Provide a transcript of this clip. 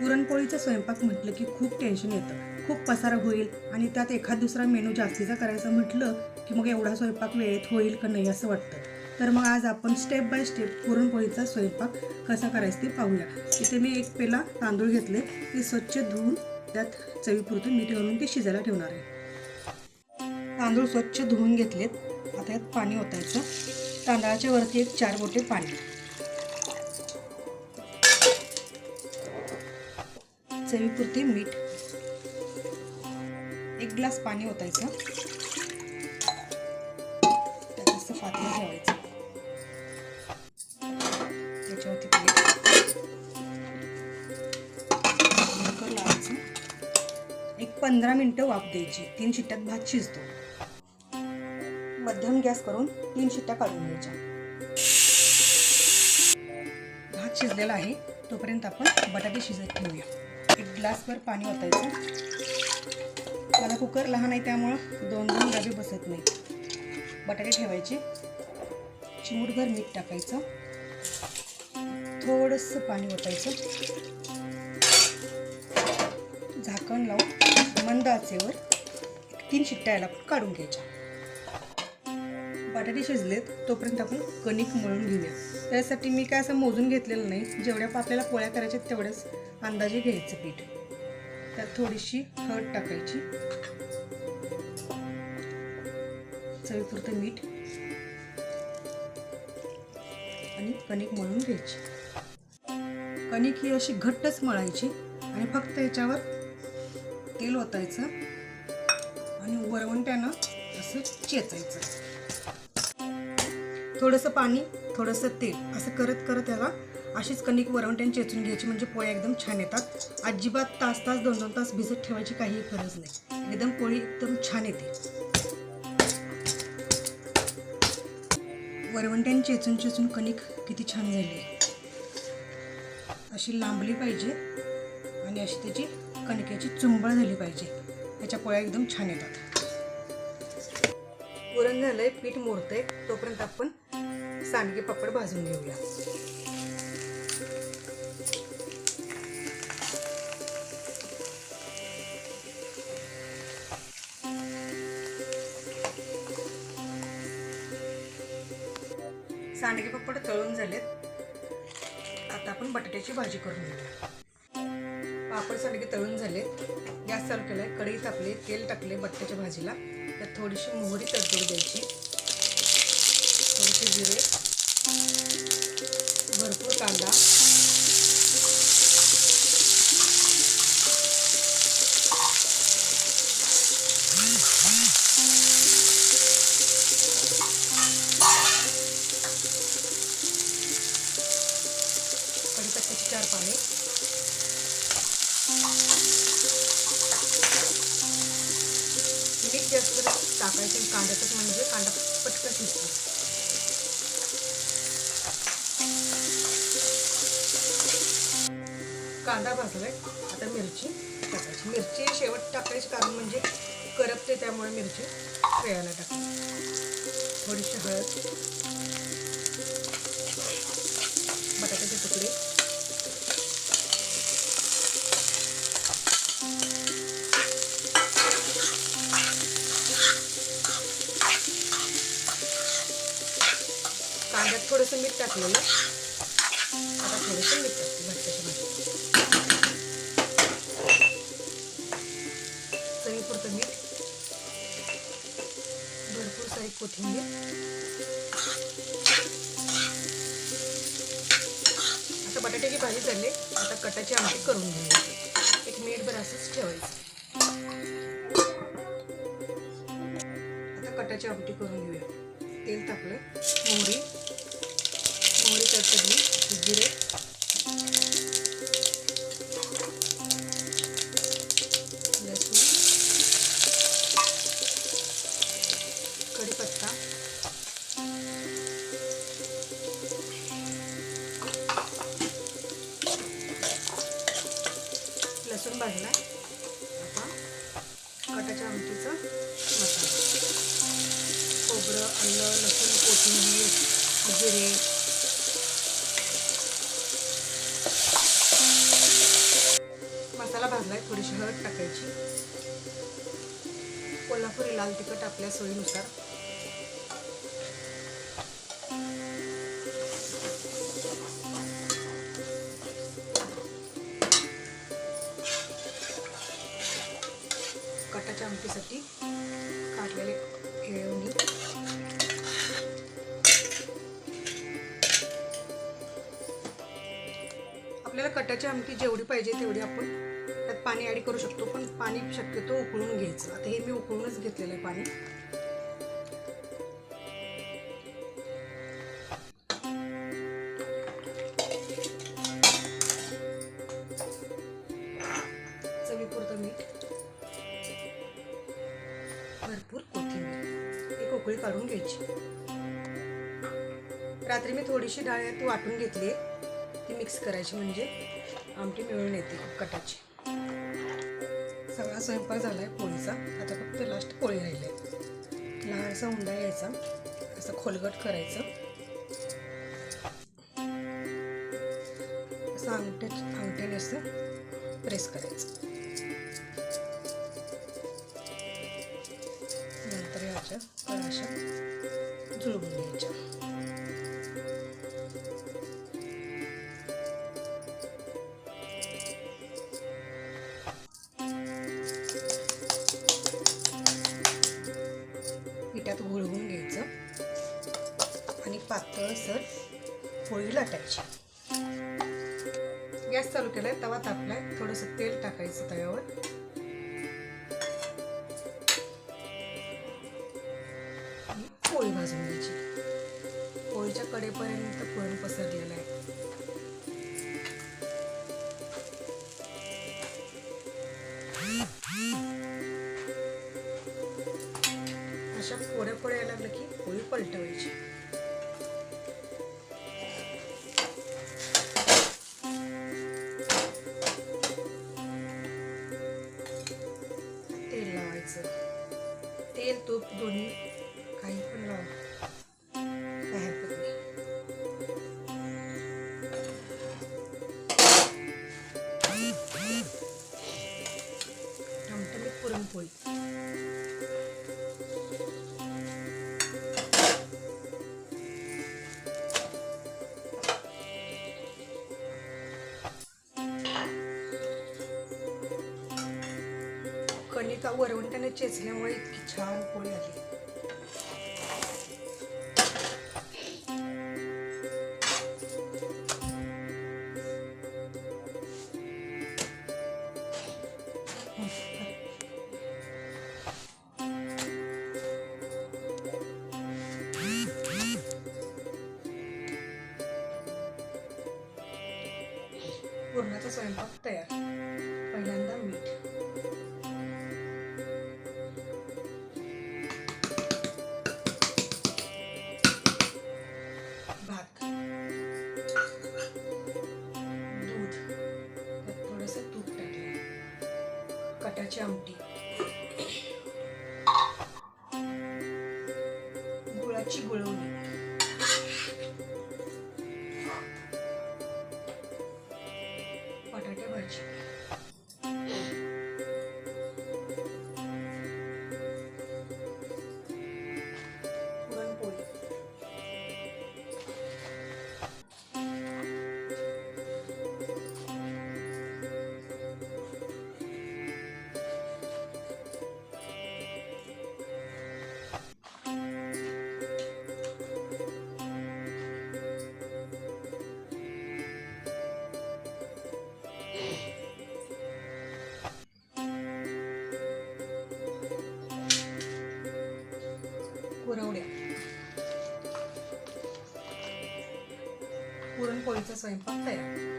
पुरणपोळीचा स्वयंपाक म्हटलं की खूप टेन्शन येतं. खूप पसार होईल आणि त्यात एखाद दुसरा मेनू जास्तीचा करायचा म्हटलं की मग एवढा स्वयंपाक वेळेत होईल का नाही असं वाटतं. तर मग आज आपण स्टेप बाय स्टेप पुरणपोळीचा स्वयंपाक कसा करायचा ते पाहूया. इथे मी एक पेला तांदूळ घेतले. ते स्वच्छ धुवून त्यात चवीपुरतं मीठ घालून ते शिजायला ठेवणार आहे. तांदूळ स्वच्छ धुवून घेतलेत. आता यात पाणी ओतायचं. तांदळाच्या वरती एक चार बोटे पाणी. चवीपुरते मीठ. एक ग्लास पाणी ओतायचं. त्यात पातळ ठेवायचं. त्याच्यावरती लावायचं. एक पंधरा मिनटं वाफ द्यायची. तीन शिट्ट्यात भात शिजतो. मध्यम गॅस करून तीन शिट्ट्या काढून घ्यायच्या. भात शिजलेला आहे. तोपर्यंत आपण बटाटे शिजत ठेवूया. ग्लासभर पाणी ओतायचं. मला कुकर लहान आहे त्यामुळं दोन दोन डबे बसत नाही. बटाटे ठेवायचे. चिमूटभर मीठ टाकायचं. थोडंसं पाणी ओतायचं. झाकण लावून मंद आचेवर तीन शिट्ट्याला याला पण काढून घ्यायच्या. बटाटे शिजलेत तोपर्यंत आपण कणिक मळून घेऊया. त्यासाठी मी काय असं मोजून घेतलेलं नाही. जेवढ्या आपल्याला पोळ्या करायच्या तेवढ्याच अंदाजे घ्यायचं पीठ. त्यात थोडीशी हळद टाकायची. चवीपुरतं मीठ. आणि कणिक मळून घ्यायची. कणिक ही अशी घट्टच मळायची आणि फक्त याच्यावर तेल ओतायचं आणि वरवंट्यानं असं चेचायचं. थोडंसं पाणी थोडंसं तेल असं करत करत याला अशीच कणिक वरवंट्याने चेचून घ्यायची म्हणजे पोळ्या एकदम छान येतात. अजिबात तास तास दोन दोन तास भिजत ठेवायची काही गरज नाही. एकदम पोळी एकदम छान येते. वरवंट्याने चेचून चेचून कणिक किती छान झाली अशी लांबली पाहिजे आणि अशी त्याची कणकेची चुंबळ झाली पाहिजे. त्याच्या पोळ्या एकदम छान येतात. पुरण झालंय पीठ मोडतंय. तोपर्यंत आपण सांडगे पापड भाजून घेऊया. सांडगे पापड तळून झालेत. आता आपण बटाट्याची भाजी करून घेऊया. पापड सांडगे तळून झाले गॅस चालू केलाय. कढई टाकले तेल टाकले बटाट्याच्या भाजीला. त्यात थोडीशी मोहरी तडतोड द्यायची. थोडेसे जिरे. भरपूर कांदा. चार पाने. मीठ जास्त टाकायचं कांद्यातच म्हणजे कांदा पटकन शिजतो. कांदा भाजलाय. आता मिरची टाकायची. मिरची शेवट टाकायची कारण म्हणजे करपते त्यामुळे मिरची वेळाला टाकायची थोडीशी हळद. बटाट्याचे तुकडे. कांद्यात थोडंसं मीठ टाकलेलं. आता थोडंसं मीठ टाकलं कोथिंबीर आता बटाट्याची भाजी झाली. आता कटाची आमटी करून घ्यायची एक मिनिटभर असंच ठेवायचं. आता कटाची आमटी करून घेऊया. तेल टाकलं मोहरी. मोहरी तडतडली लसूण भाजला आता कटाच्या आमटीचा मसाला. खोबरं आलं लसूण कोथिंबीर जिरे. मसाला भाजलाय थोडीशी हळद टाकायची. कोल्हापुरी लाल तिखट आपल्या सोयीनुसार. काढलेले केळवणी आपल्याला कटाची आमटी जेवढी पाहिजे तेवढी आपण त्यात पाणी ॲड करू शकतो पण पाणी शक्यतो उकळून घ्यायचं. आता हे मी उकळूनच घेतलेलं आहे पाणी. उकळी काढून घ्यायची. रात्री मी थोडीशी डाळ यात वाटून घेतली ती मिक्स करायची म्हणजे आमटी मिळून येते कटाची. सगळा स्वयंपाक झाला आहे पोळीचा. आता फक्त लास्ट पोळी राहिली आहे. लहानसा उंडा यायचा असं खोलगट करायचं. असं अंगठ्या अंगठ्याने असं प्रेस करायचं. पातळसर पोळी लाटायची गॅस चालू केलाय तवा तापलाय. थोडंसं तेल टाकायचं तव्यावर. पोळी भाजून घ्यायची. पोळीच्या कडेपर्यंत पुरण पसरलेलं आहे. अशा पोळ्या पोळ्या यायला लागलं की पोळी पलटवायची. वरवणी वरवंट्याने चेचल्यामुळे इतकी छान पोळी आली. पुरणाचा स्वयंपाक तयार. गुळाची गुळवणी बटाटे भाजी. पुरवड्या पुरणपोळीचा स्वयंपाक तयार.